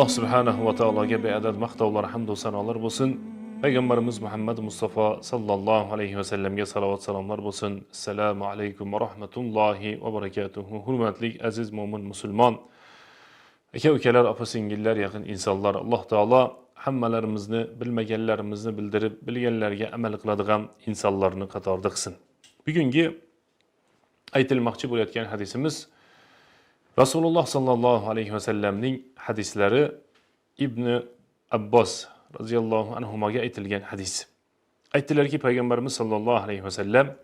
alloh subhanahu va taologa beadad maqtovlar hamdu sanolar bo'lsin. Payg'ambarimiz muhammad mustafa sallallohu alayhi vasallamga salovat salomlar bo'lsin. Assalomu alaykum va rahmatullohi va barakatuhu. Hurmatli aziz mo'min musulmon aka ukalar opa singillar yaqin insonlar alloh taolo hammalarimizni bilmaganlarimizni bildirib bilganlarga amal qiladigan insonlarni qatorida qilsin. Bugungi aytilmoqchi bo'layotgan hadisimiz Rasulullah sallallahu aleyhi ve sellemning hadislari ibn abbos roziyallohu anhuga aytilgan hadis. Aytdilarki payg'ambarimiz sollallohu alayhi vasallam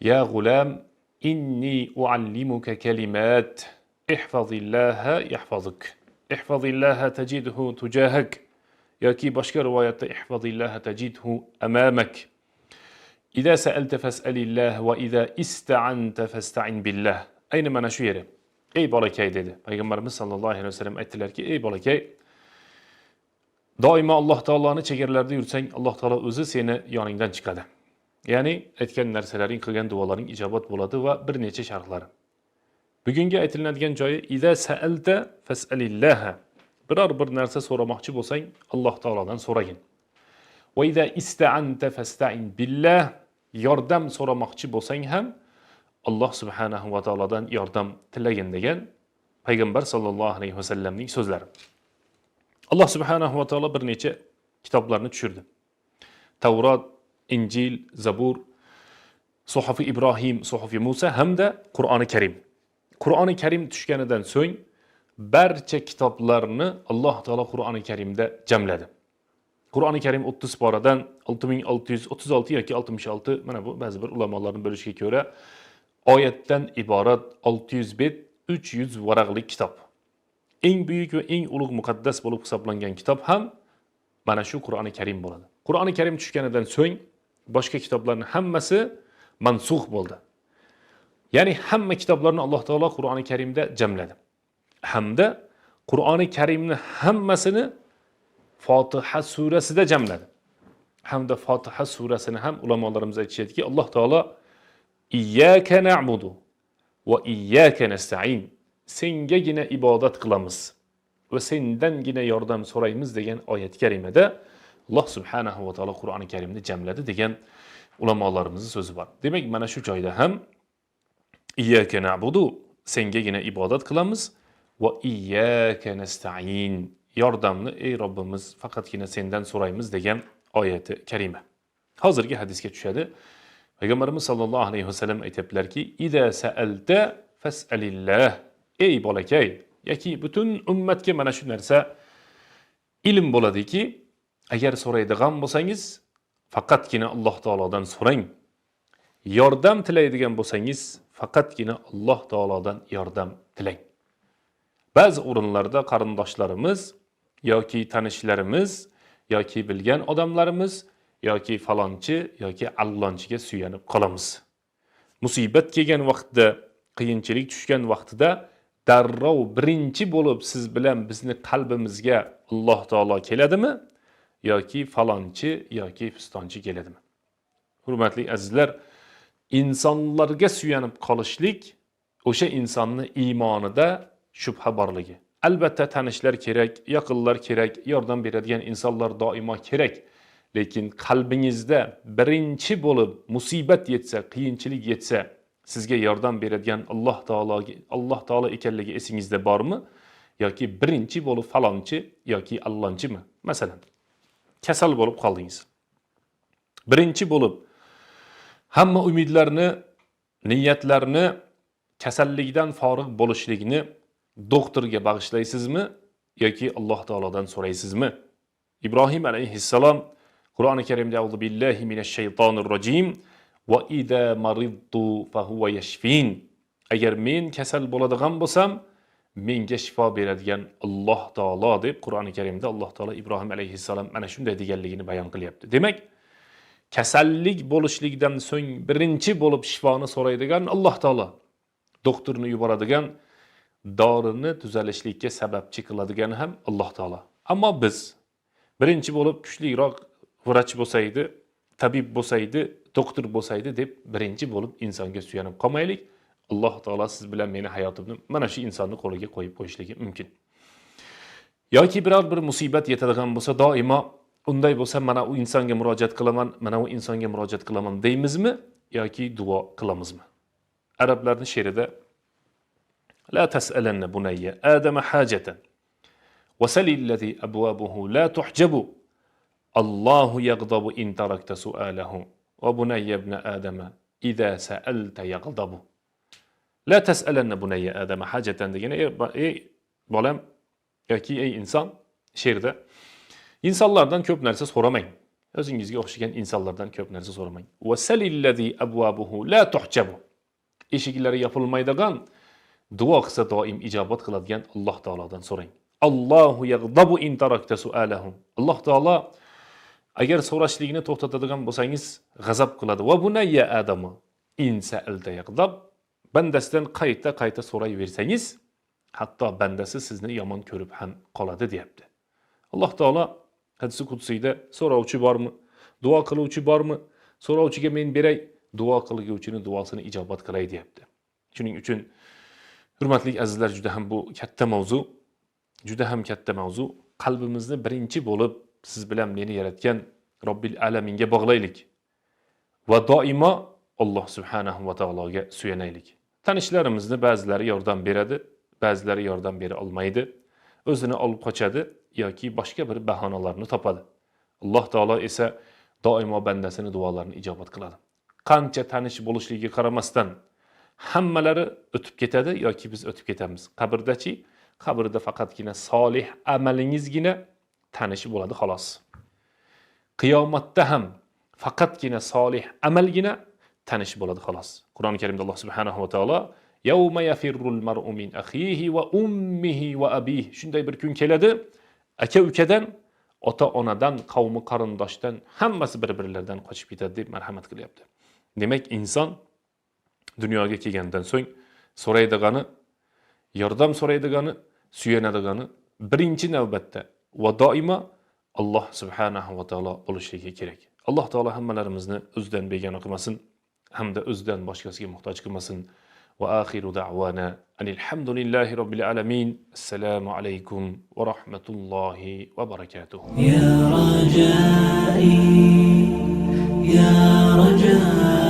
ya g'ulam inni uallimuka kalimat ihfazillaha yahfazuk. İhfazillaha tajidhu tujahak. Yoki boshqa rivoyatda ihfazillaha tajidhu amamak. İda sa'alta fas'alillah va ida ista'anta fasta'in billah. Ayni mana shu yeri ey bolakay dedi. Payg'ambarimiz sollallohu alayhi vasallam aytdilarki ey bolakay doimo alloh taoloni chegaralarida yursang alloh taolo o'zi seni yoningdan chiqadi ya'ni aytgan narsalaring qilgan duolaring ijobat bo'ladi va bir necha sharhlari bugungi aytilinadigan joyi ida saalta fasalillaha biror bir narsa so'ramoqchi bo'lsang alloh taolodan so'ragin va ida istaanta fastain billah. Yordam so'ramoqchi bo'lsang ham alloh subhanahu va taolodan yordam tilagin degan payg'ambar sollallohu alayhi vasallamning so'zlari alloh subhanahu va taolo bir necha kitoblarni tushirdi tavrot injil zabur suhufi ibrohim suhufi musa hamda qur'oni karim qur'oni karim tushganidan so'ng barcha kitoblarni alloh taolo qur'oni karimda jamladi qur'oni karim o'ttiz poradan olti ming olti yuz o'ttiz olti yoki oltmish olti mana bu ba'zi bir ulamolarni bo'lishiga ko'ra iborat olti yuz bet uch yuz varaqli kitob eng buyuk va eng ulug' muqaddas bo'lib hisoblangan kitob ham mana shu qur'oni karim bo'ladi. Qur'oni karim tushganidan so'ng boshqa kitoblarni hammasi mansux bo'ldi. Ya'ni hamma kitoblarni alloh taolo qur'oni karimda jamladi. Hamda qur'oni karimni hammasini fotiha surasida jamladi. Hamda fotiha surasini ham ulamolarimiz aytishadiki alloh taolo iyyaka na'budu va iyyaka nasta'in sengagina ibodat qilamiz va sendangina yordam so'raymiz degan oyat karimada alloh subhanahu va taolo qur'oni karimni jamladi degan ulamolarimizni so'zi bor demak mana shu joyda ham iyyaka na'budu sengagina ibodat qilamiz va iyyaka nasta'in yordamni ey Robbimiz faqatgina sendan so'raymiz degan oyati karima hozirgi hadisga tushadi payg'ambarimiz sollallohu alayhi vasallam aytyaptilarki ida saalta fasalillah. Ey bolakay yoki butun ummatga mana shu narsa ilm bo'ladiki agar so'raydigan bo'lsangiz faqatgina alloh taolodan so'rang. Yordam tilaydigan bo'lsangiz faqatgina alloh taolodan yordam tilang. Ba'zi o'rinlarda qarindoshlarimiz yoki tanishlarimiz yoki bilgan odamlarimiz yoki falonchi yoki allonchiga suyanib qolamiz. Musibat kelgan vaqtda qiyinchilik tushgan vaqtida darrov birinchi bo'lib siz bilan bizni qalbimizga alloh taolo keladimi yoki falonchi yoki pistonchi keladimi? Hurmatli azizlar insonlarga suyanib qolishlik o'sha insonni iymonida shubha borligi. Albatta tanishlar kerak yaqinlar kerak yordam beradigan insonlar doimo kerak lekin qalbingizda birinchi bo'lib musibat yetsa qiyinchilik yetsa sizga yordam beradigan alloh taologa alloh taolo ekanligi esingizda bormi? Yoki birinchi bo'lib falonchi yoki allonchimi? Masalan kasal bo'lib qoldingiz. Birinchi bo'lib hamma umidlarni niyatlarni kasallikdan forig' bo'lishlikni doktorga bag'ishlaysizmi yoki alloh taolodan so'raysizmi? İbrohim alayhissalom qur'oni karimda auzu billahi rojim va ida maridtu fahuva yashfin agar men kasal bo'ladigan bo'lsam menga shifo beradigan alloh taolo deb qur'oni karimda alloh taolo ibrohim alayhissalom mana shunday deganligini bayon qilyapti demak kasallik bo'lishlikdan so'ng birinchi bo'lib shifoni so'raydigan alloh taolo doktorni yuboradigan dorini tuzalishlikka sababchi qiladigan ham alloh taolo ammo biz birinchi bo'lib kuchliroq vrach bo'lsaydi tabib bo'lsaydi doktor bo'lsaydi deb birinchi bo'lib insonga suyanib qolmaylik alloh taolo siz bilan meni hayotimni mana shu insonni qo'liga qo'yib qo'yishligi mumkin yoki biror bir musibat yetadigan bo'lsa doimo unday bo'lsa mana u insonga murojaat qilaman mana u insonga murojaat qilaman deymizmi yoki duo qilamizmi arablarni she'rida لا تسألن بني آدم حاجة وسل الذي أبوابه لا تحجب Allahu yagdabu in tarakta sualehu ve buneyye ibne Adem'e İza sa'alte yagdabu. La tes'elenne buneyye Adem'e haceten de yine ey, ey bolam yoki ey insan şeirde insanlardan köp nerse soramayın. Özüngizge o'xshagan insonlardan ko'p narsa so'ramang. Va salillazi abwabuhu la tuhjabu. Eshiklari yopilmaydigan duo qilsa doim ijobat qiladigan Alloh taolodan so'rang. Allohu yaghdabu in tarakta su'alahu. Alloh taolo agar so'rashlikni to'xtatadigan bo'lsangiz g'azab qiladi. Va bunayya adamu in sa'alta yag'dab bandasidan qayta qayta so'rayversangiz hatto bandasi sizni yomon ko'rib ham qoladi deyapti. Alloh taolo hadisi qudsiyda so'rovchi bormi duo qiluvchi bormi so'rovchiga men beray duo qilguvchini duosini ijobat qilay deyapti. Shuning uchun hurmatli azizlar juda ham bu katta mavzu juda ham katta mavzu. Qalbimizni birinchi bo'lib siz bilan meni yaratgan robbil alaminga bog'laylik va doimo alloh subhanahu va taologa suyanaylik. Tanishlarimizni ba'zilari yordam beradi ba'zilari yordam bera olmaydi o'zini olib qochadi yoki boshqa bir bahonalarni topadi alloh taolo esa doimo bandasini duolarini ijobat qiladi qancha tanish bo'lishligiga qaramasdan hammalari o'tib ketadi yoki biz o'tib ketamiz qabrdachi qabrda faqatgina solih amalingizgina tanish bo'ladi xolos qiyomatda ham faqatgina solih amalgina tanish bo'ladi xolos qur'oni karimda alloh subhanahu va taolo yawma yafirrul mar'u min akhihi va ummihi va abihi. Shunday bir kun keladi aka ukadan ota onadan qavmi qarindoshdan hammasi bir birlaridan qochib ketadi deb marhamat qilyapti demak inson dunyoga kelgandan so'ng so'raydigani yordam so'raydigani suyanadigani birinchi navbatda va doimo alloh subhanahu va taolo bo'lishligi kerak alloh taolo hammalarimizni o'zidan begona qilmasin hamda o'zidan boshqasiga muhtoj qilmasin va axiru da'vana alhamdulillahi robbil alamin assalomu alaykum va rahmatullohi va barakatuh يا رجائي يا رجائي